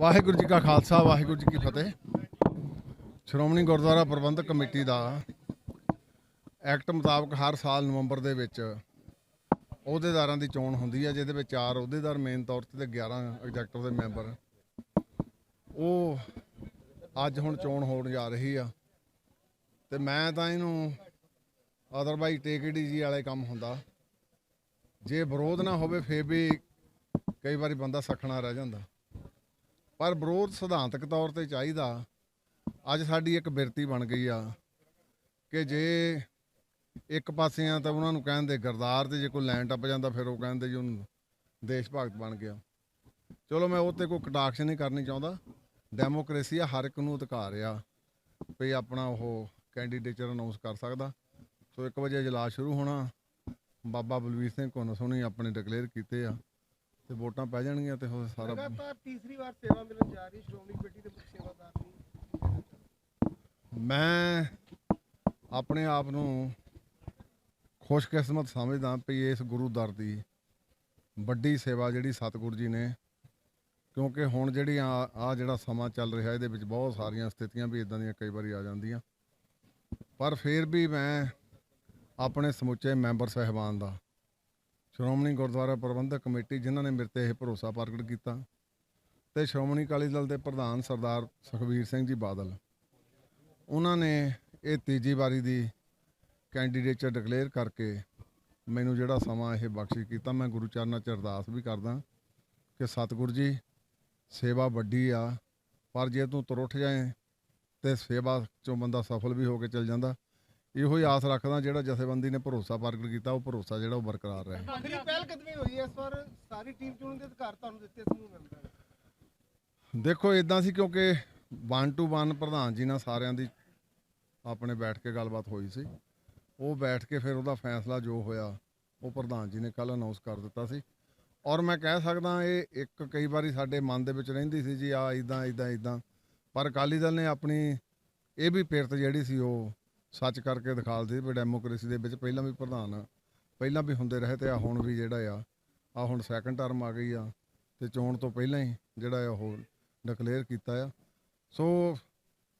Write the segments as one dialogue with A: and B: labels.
A: ਵਾਹਿਗੁਰੂ ਜੀ ਕਾ ਖਾਲਸਾ, ਵਾਹਿਗੁਰੂ ਜੀ ਕੀ ਫਤਿਹ। ਸ਼੍ਰੋਮਣੀ ਗੁਰਦੁਆਰਾ ਪ੍ਰਬੰਧਕ ਕਮੇਟੀ ਦਾ ਐਕਟ ਮੁਤਾਬਕ ਹਰ ਸਾਲ ਨਵੰਬਰ ਦੇ ਵਿੱਚ ਅਹੁਦੇਦਾਰਾਂ ਦੀ ਚੋਣ ਹੁੰਦੀ ਹੈ, ਜਿਹਦੇ ਵਿੱਚ ਚਾਰ ਅਹੁਦੇਦਾਰ ਮੇਨ ਤੌਰ ਤੇ ਤੇ 11 ਐਗਜ਼ੈਕਟਿਵ ਦੇ ਮੈਂਬਰ ਉਹ ਅੱਜ ਹੁਣ ਚੋਣ ਹੋਣ ਜਾ ਰਹੀ ਆ। ਤੇ ਮੈਂ ਤਾਂ ਇਹਨੂੰ ਅਦਰਵਾਈਜ਼ ਟੇਕ ਇਟ ਈਜ਼ੀ ਵਾਲੇ ਕੰਮ ਹੁੰਦਾ। ਜੇ ਵਿਰੋਧ ਨਾ ਹੋਵੇ, ਫੇਰ ਵੀ ਕਈ ਵਾਰੀ ਬੰਦਾ ਸਖਣਾ ਰਹਿ ਜਾਂਦਾ। ਪਰ ਵਿਰੋਧ ਸਿਧਾਂਤਕ ਤੌਰ ਤੇ ਚਾਹੀਦਾ। ਅੱਜ ਸਾਡੀ ਇੱਕ ਬਿਰਤੀ ਬਣ ਗਈ ਆ ਕਿ ਜੇ ਇੱਕ ਪਾਸੇ ਆ ਤਾਂ ਉਹਨਾਂ ਨੂੰ ਕਹਿੰਦੇ ਗਰਦਾਰ ਤੇ ਜੇ ਕੋਈ ਲੈਣ ਟੱਪ ਜਾਂਦਾ ਫਿਰ ਉਹ ਕਹਿੰਦੇ ਜੀ ਉਹਨੂੰ ਦੇਸ਼ ਭਗਤ ਬਣ ਗਿਆ। ਚਲੋ ਮੈਂ ਉਹ ਤੇ ਕੋਈ ਕਟਾਕਸ਼ ਨਹੀਂ ਕਰਨੀ ਚਾਹੁੰਦਾ। ਡੈਮੋਕ੍ਰੇਸੀ ਆ, ਹਰ ਇੱਕ ਨੂੰ ਅਧਿਕਾਰ ਆ ਵੀ ਆਪਣਾ ਉਹ ਕੈਂਡੀਡੇਟਰ ਅਨਾਉਂਸ ਕਰ ਸਕਦਾ। ਸੋ 1 ਵਜੇ ਇਜਲਾਸ ਸ਼ੁਰੂ ਹੋਣਾ। ਬਾਬਾ ਬਲਵੀਰ ਸਿੰਘ ਕੋਨ ਸੋਣੀ ਆਪਣੇ ਡਿਕਲੇਅਰ ਕੀਤੇ ਆ। ਤੇ ਵੋਟਾਂ ਪੈ ਜਾਣਗੀਆਂ ਤੇ ਉਹ ਸਾਰਾ
B: ਲਗਾਤਾਰ ਤੀਸਰੀ ਵਾਰ ਸੇਵਾ ਮਿਲਣ ਜਾ ਰਹੀ ਸ਼੍ਰੋਮਣੀ ਕਮੇਟੀ ਦੇ ਮੁੱਖ ਸੇਵਾਦਾਰ ਨੇ
A: ਮੈਂ ਆਪਣੇ ਆਪ ਨੂੰ ਖੁਸ਼ਕਿਸਮਤ ਸਮਝਦਾ ਵੀ ਇਸ ਗੁਰੂ ਦਰ ਦੀ ਵੱਡੀ ਸੇਵਾ ਜਿਹੜੀ ਸਤਿਗੁਰੂ ਜੀ ਨੇ ਕਿਉਂਕਿ ਹੁਣ ਜਿਹੜੀ ਆ ਜਿਹੜਾ ਸਮਾਂ ਚੱਲ ਰਿਹਾ ਇਹਦੇ ਵਿੱਚ ਬਹੁਤ ਸਾਰੀਆਂ ਸਥਿਤੀਆਂ ਵੀ ਇਦਾਂ ਦੀਆਂ ਕਈ ਵਾਰੀ ਆ ਜਾਂਦੀਆਂ। ਪਰ ਫਿਰ ਵੀ ਮੈਂ ਆਪਣੇ ਸਮੁੱਚੇ ਮੈਂਬਰ ਸਹਿਬਾਨ ਦਾ ਸ਼੍ਰੋਮਣੀ ਗੁਰਦੁਆਰਾ ਪ੍ਰਬੰਧਕ ਕਮੇਟੀ ਜਿਨ੍ਹਾਂ ਨੇ ਮੇਰੇ ਤੇ ਇਹ ਭਰੋਸਾ ਪ੍ਰਗਟ ਕੀਤਾ ਤੇ ਸ਼੍ਰੋਮਣੀ ਅਕਾਲੀ ਦਲ ਦੇ ਪ੍ਰਧਾਨ ਸਰਦਾਰ ਸੁਖਬੀਰ ਸਿੰਘ ਜੀ ਬਾਦਲ। ਉਹਨਾਂ ਨੇ ਇਹ ਤੀਜੀ ਵਾਰੀ ਦੀ ਕੈਂਡੀਡੇਟਰ ਡਿਕਲੇਅਰ ਕਰਕੇ ਮੈਨੂੰ ਜਿਹੜਾ ਸਮਾਂ ਇਹ ਬਖਸ਼ਿਸ਼ ਕੀਤਾ, ਮੈਂ ਗੁਰੂ ਚਰਨਾਂ 'ਚ ਅਰਦਾਸ ਵੀ ਕਰਦਾ ਕਿ ਸਤਿਗੁਰ ਜੀ, ਸੇਵਾ ਵੱਡੀ ਆ, ਪਰ ਜੇ ਤੂੰ ਤੁਰ ਜਾਏ ਤੇ ਸੇਵਾ 'ਚੋਂ ਬੰਦਾ ਸਫਲ ਵੀ ਹੋ ਕੇ ਚੱਲ ਜਾਂਦਾ ਇਹੋ ਹੀ ਆਸ ਰੱਖਦਾ ਜਿਹੜਾ ਜਥੇਬੰਦੀ ਨੇ ਭਰੋਸਾ ਪ੍ਰਗਟ ਕੀਤਾ ਉਹ ਭਰੋਸਾ ਜਿਹੜਾ ਉਹ ਬਰਕਰਾਰ ਰਹੇ।
B: ਆਖਰੀ ਪਹਿਲ ਕਦਮੀ ਹੋਈ ਹੈ ਇਸ ਵਾਰ ਸਾਰੀ ਟੀਮ ਚੁਣਨ ਦੇ ਅਧਿਕਾਰ ਤੁਹਾਨੂੰ ਦਿੱਤੇ ਸਮੂਹ ਮੈਂਬਰਾਂ
A: ਦੇਖੋ ਇਦਾਂ ਸੀ ਕਿਉਂਕਿ 1 ਟੂ 1 ਪ੍ਰਧਾਨ ਜੀ ਨਾਲ ਸਾਰਿਆਂ ਦੀ ਆਪਣੇ ਬੈਠ ਕੇ ਗੱਲਬਾਤ ਹੋਈ ਸੀ। ਉਹ ਬੈਠ ਕੇ ਫਿਰ ਉਹਦਾ ਫੈਸਲਾ ਜੋ ਹੋਇਆ ਉਹ ਪ੍ਰਧਾਨ ਜੀ ਨੇ ਕੱਲ ਅਨਾਉਂਸ ਕਰ ਦਿੱਤਾ ਸੀ। ਔਰ ਮੈਂ ਕਹਿ ਸਕਦਾ ਇਹ ਇੱਕ ਕਈ ਵਾਰੀ ਸਾਡੇ ਮਨ ਦੇ ਵਿੱਚ ਰਹਿੰਦੀ ਸੀ ਜੀ ਆ ਇਦਾਂ ਇਦਾਂ ਇਦਾਂ ਪਰ ਅਕਾਲੀ ਦਲ ਨੇ ਆਪਣੀ ਇਹ ਵੀ ਪਿਰਤ ਜਿਹੜੀ ਸੀ ਉਹ ਸੱਚ ਕਰਕੇ ਦਿਖਾ ਦਿੱਤੀ ਵੀ ਡੈਮੋਕ੍ਰੇਸੀ ਦੇ ਵਿੱਚ ਪਹਿਲਾਂ ਵੀ ਪ੍ਰਧਾਨ, ਪਹਿਲਾਂ ਵੀ ਹੁੰਦੇ ਰਹੇ ਤੇ ਆ ਹੁਣ ਵੀ ਜਿਹੜਾ ਆ ਆ ਹੁਣ ਸੈਕੰਡ ਟਰਮ ਆ ਗਈ ਆ ਤੇ ਚੋਣ ਤੋਂ ਪਹਿਲਾਂ ਹੀ ਜਿਹੜਾ ਆ ਉਹ ਡਿਕਲੇਅਰ ਕੀਤਾ ਆ। ਸੋ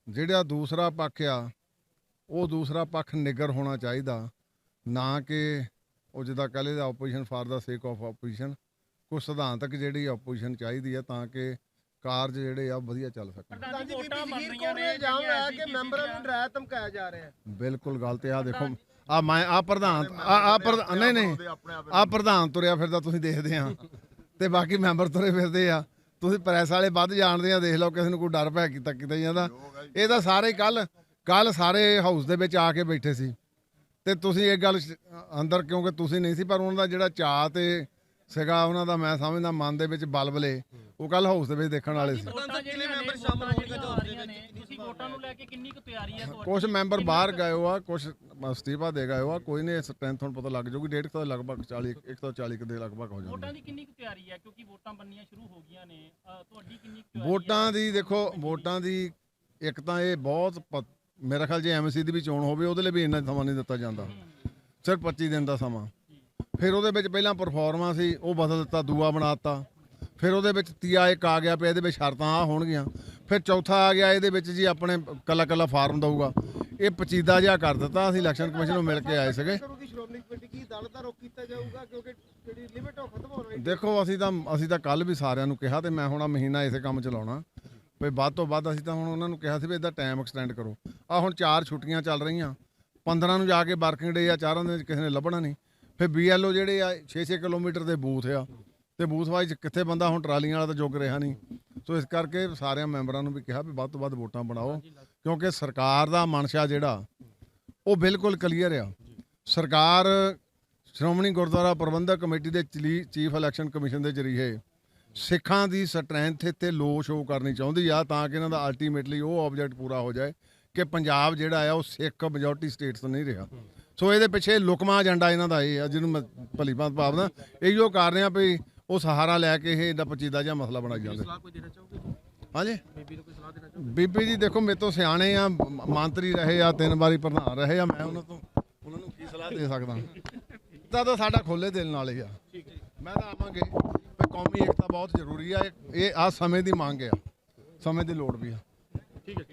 A: ਜਿਹੜਾ ਦੂਸਰਾ ਪੱਖ ਆ, ਉਹ ਦੂਸਰਾ ਪੱਖ ਨਿਗਰ ਹੋਣਾ ਚਾਹੀਦਾ, ਨਾ ਕਿ ਉਹ ਜਿੱਦਾਂ ਕਹ ਲਈਦਾ ਆਪੋਜੀਸ਼ਨ ਫਾਰ ਦਾ ਸੇਕ ਆਫ ਆਪੋਜੀਸ਼ਨ ਕੁਝ ਸਿਧਾਂਤਕ ਜਿਹੜੀ ਆਪੋਜੀਸ਼ਨ ਚਾਹੀਦੀ ਆ ਤਾਂ ਕਿ ਕਾਰਜ ਜਿਹੜੇ ਆ ਵਧੀਆ ਚੱਲ ਸਕਣ।
B: ਪ੍ਰਧਾਨ ਜੀ ਬੀਬੀ ਜਗੀਰ ਕੌਰ ਨੇ ਇਲਜ਼ਾਮ ਲਾਇਆ ਕਿ ਮੈਂਬਰਾਂ ਨੂੰ ਡਰਾਇਆ ਧਮਕਾਇਆ ਜਾ ਰਿਹਾ ਹੈ।
A: ਬਿਲਕੁਲ ਗੱਲ ਤੇ ਆ ਦੇਖੋ ਆ ਮੈਂ ਆ ਪ੍ਰਧਾਨ ਆ ਆ ਪ੍ਰਧਾਨ ਨਹੀਂ ਨਹੀਂ ਆ ਪ੍ਰਧਾਨ ਤੁਰਿਆ ਫਿਰਦਾ ਤੁਸੀਂ ਦੇਖਦੇ ਆ। ਤੇ ਬਾਕੀ ਮੈਂਬਰ ਤੁਰੇ ਫਿਰਦੇ ਆ। ਤੁਸੀਂ ਪ੍ਰੈਸ ਵਾਲੇ ਵੱਧ ਜਾਣਦੇ ਆ ਦੇਖ ਲਓ ਕਿਸੇ ਨੂੰ ਕੋਈ ਡਰ ਭੈ ਕੀਤਾ ਕਿਤੇ ਜਾਂਦਾ। ਇਹ ਤਾਂ ਸਾਰੇ ਕੱਲ ਕੱਲ ਸਾਰੇ ਹਾਊਸ ਦੇ ਵਿੱਚ ਆ ਕੇ ਬੈਠੇ ਸੀ। ਤੇ ਤੁਸੀਂ ਇਹ ਗੱਲ ਅੰਦਰ ਕਿਉਂਕਿ ਤੁਸੀਂ ਨਹੀਂ ਸੀ ਪਰ ਉਹਨਾਂ ਦਾ ਜਿਹੜਾ ਚਾਅ ਤੇ ਸੀਗਾ ਉਹਨਾਂ ਦਾ ਮੈਂ ਸਮਝਦਾ ਮਨ ਦੇ ਵਿੱਚ ਬਲਬਲੇ ਉਹ ਕੱਲ ਹਾਊਸ ਦੇ ਵਿੱਚ ਦੇਖਣ ਵਾਲੇ ਸੀ।
C: ਵੋਟਾਂ ਜਿਹੜੀਆਂ ਮੈਂਬਰ ਸ਼ਾਮਲ ਹੋਣਗੇ ਜੋ ਨੇ ਤੁਸੀਂ ਵੋਟਾਂ ਨੂੰ ਲੈ ਕੇ ਕਿੰਨੀ ਕੁ ਤਿਆਰੀ ਹੈ ਤੁਹਾਡੀ?
A: ਕੁਝ ਮੈਂਬਰ ਬਾਹਰ ਗਏ ਹੋ ਆ ਕੁਝ ਅਸਤੀਫਾ ਦੇ ਗਏ ਹੋ ਆ ਕੋਈ ਨਹੀਂ ਸਟਰੈਂਥ ਹੁਣ ਪਤਾ ਲੱਗ ਜਾਊਗੀ ਡੇਢ ਕੁ ਤਾਂ ਲਗਭਗ 40 140 ਕੁ ਦੇ ਲਗਭਗ ਹੋ
C: ਵੋਟਾਂ
A: ਜਾਣਗੇ।
C: ਦੀ ਕਿੰਨੀ ਕੁ ਤਿਆਰੀ ਹੈ ਕਿਉਂਕਿ ਵੋਟਾਂ ਬੰਨੀਆਂ ਸ਼ੁਰੂ ਹੋ ਗਈਆਂ ਨੇ ਤੁਹਾਡੀ ਕਿੰਨੀ ਕੁ
A: ਵੋਟਾਂ ਦੀ ਦੇਖੋ ਵੋਟਾਂ ਦੀ ਇੱਕ ਤਾਂ ਇਹ ਬਹੁਤ ਮੇਰਾ ਖਿਆਲ ਜੇ ਐਮਸੀ ਦੀ ਵੀ ਚੋਣ ਹੋਵੇ ਉਹਦੇ ਲਈ ਵੀ ਇੰਨਾ ਸਮਾਂ ਨਹੀਂ ਦਿੱਤਾ ਜਾਂਦਾ। ਸਿਰਫ 25 ਦਿਨ ਦਾ ਸਮਾਂ। ਫਿਰ ਉਹਦੇ ਵਿੱਚ ਪਹਿਲਾਂ ਪਰਫਾਰਮੈਂਸ ਸੀ, ਉਹ ਬਦਲ ਦਿੱਤਾ, ਦੂਆ ਬਣਾਤਾ ਫਿਰ ਉਹਦੇ ਵਿੱਚ ਤੀਆ ਇੱਕ ਆ ਗਿਆ ਪਿਆ, ਇਹਦੇ ਵਿੱਚ ਸ਼ਰਤਾਂ ਆ ਹੋਣਗੀਆਂ। ਫਿਰ ਚੌਥਾ ਆ ਗਿਆ, ਇਹਦੇ ਵਿੱਚ ਜੀ ਆਪਣੇ ਕੱਲਾ ਕੱਲਾ ਫਾਰਮ ਦਊਗਾ। ਇਹ ਪਚੀਦਾ ਜਿਹਾ ਕਰ ਦਿੱਤਾ, ਅਸੀਂ ਇਲੈਕਸ਼ਨ ਕਮਿਸ਼ਨ ਨੂੰ ਮਿਲ ਕੇ ਆਏ ਸੀਗੇ। ਦੇਖੋ, ਅਸੀਂ ਤਾਂ ਅਸੀਂ ਤਾਂ ਕੱਲ ਵੀ ਸਾਰਿਆਂ ਨੂੰ ਕਿਹਾ ਤੇ ਮੈਂ ਹੁਣ ਆ ਮਹੀਨਾ ਇਸੇ ਕੰਮ ਚਲਾਉਣਾ। ਵੀ ਵੱਧ ਤੋਂ ਵੱਧ ਅਸੀਂ ਤਾਂ ਹੁਣ ਉਹਨਾਂ ਨੂੰ ਕਿਹਾ ਸੀ ਵੀ ਇਹਦਾ ਟਾਈਮ ਐਕਸਟੈਂਡ ਕਰੋ। ਆ ਹੁਣ ਚਾਰ ਛੁੱਟੀਆਂ ਚੱਲ ਰਹੀਆਂ। 15 ਨੂੰ ਜਾ ਕੇ ਵਰਕਿੰਗ ਡੇ ਆ, ਚਾਰਾਂ ਦੇ ਵਿੱਚ ਕਿਸੇ ਨੇ ਲੱਭਣਾ ਨਹੀਂ। ਫਿਰ ਬੀਐਲਓ ਜਿਹੜੇ ਆ 6-6 ਕਿਲੋਮੀਟਰ ਦੇ ਬੂਥ ਆ। ਤੇ ਬੂਥ ਵਾਈਜ਼ ਕਿੱਥੇ ਬੰਦਾ ਹੁਣ ਟਰਾਲੀਆਂ ਵਾਲਾ ਤਾਂ ਜੁਗ ਰਿਹਾ ਨਹੀਂ। ਸੋ ਇਸ ਕਰਕੇ ਸਾਰਿਆਂ ਮੈਂਬਰਾਂ ਨੂੰ ਵੀ ਕਿਹਾ ਵੀ ਵੱਧ ਤੋਂ ਵੱਧ ਵੋਟਾਂ ਬਣਾਓ। ਕਿਉਂਕਿ ਸਰਕਾਰ ਦਾ ਮਨਸ਼ਾ ਜਿਹੜਾ, ਉਹ ਬਿਲਕੁਲ ਕਲੀਅਰ ਆ। ਸਰਕਾਰ ਸ਼੍ਰੋਮਣੀ ਗੁਰਦੁਆਰਾ ਪ੍ਰਬੰਧਕ ਕਮੇਟੀ ਦੇ ਚਲੀ- ਚੀਫ ਇਲੈਕਸ਼ਨ ਕਮਿਸ਼ਨ ਦੇ ਜਰੀਏ ਸਿੱਖਾਂ ਦੀ ਸਟਰੈਂਥ ਤੇ ਲੋ ਸ਼ੋ ਕਰਨੀ ਚਾਹੁੰਦੀ ਆ ਤਾਂ ਕਿ ਇਹਨਾਂ ਦਾ ਅਲਟੀਮੇਟਲੀ ਉਹ ਆਬਜੈਕਟ ਪੂਰਾ ਹੋ ਜਾਏ ਕਿ ਪੰਜਾਬ ਜਿਹੜਾ ਆ, ਉਹ ਸਿੱਖ ਮੈਜੋਰਟੀ ਸਟੇਟਸ ਨਹੀਂ ਰਿਹਾ। ਸੋ ਇਹਦੇ ਪਿੱਛੇ ਲੁਕਮਾ ਏਜੰਡਾ ਇਹਨਾਂ ਦਾ ਇਹ ਆ ਜਿਹਨੂੰ ਮੈਂ ਭਲੀ ਭਾਂਤ ਭਾਵਨਾ। ਇਹੋ ਕਰ ਰਹੇ ਆ ਵੀ ਉਹ ਸਹਾਰਾ ਲੈ ਕੇ ਇਹ ਇਹਦਾ ਪਚੀਦਾ ਜਿਹਾ ਮਸਲਾ ਬਣਾਈ ਜਾਂਦੇ।
B: ਕੋਈ ਦੇਣਾ ਚਾਹੋਗੇ
A: ਹਾਂਜੀ?
B: ਬੀਬੀ ਨੂੰ ਕੋਈ ਸਲਾਹ ਦੇਣਾ ਚਾਹੋਗੇ?
A: ਬੀਬੀ ਜੀ ਦੇਖੋ ਮੇਰੇ ਤੋਂ ਸਿਆਣੇ ਆ ਮੰਤਰੀ ਰਹੇ ਆ ਤਿੰਨ ਵਾਰੀ ਪ੍ਰਧਾਨ ਰਹੇ ਆ ਮੈਂ ਉਹਨਾਂ ਤੋਂ ਉਹਨਾਂ ਨੂੰ ਕੀ ਸਲਾਹ ਦੇ ਸਕਦਾ? ਤਾਂ ਤਾਂ ਸਾਡਾ ਖੋਲੇ ਦਿਲ ਨਾਲ ਹੀ ਆ ਮੈਂ ਤਾਂ ਆਵਾਂਗੇ ਵੀ ਕੌਮੀ ਏਕਤਾ ਬਹੁਤ ਜ਼ਰੂਰੀ ਆ। ਇਹ- ਇਹ ਆ ਸਮੇਂ ਦੀ ਮੰਗ ਆ। ਸਮੇਂ ਦੀ ਲੋੜ ਵੀ ਆ।
C: ਠੀਕ ਹੈ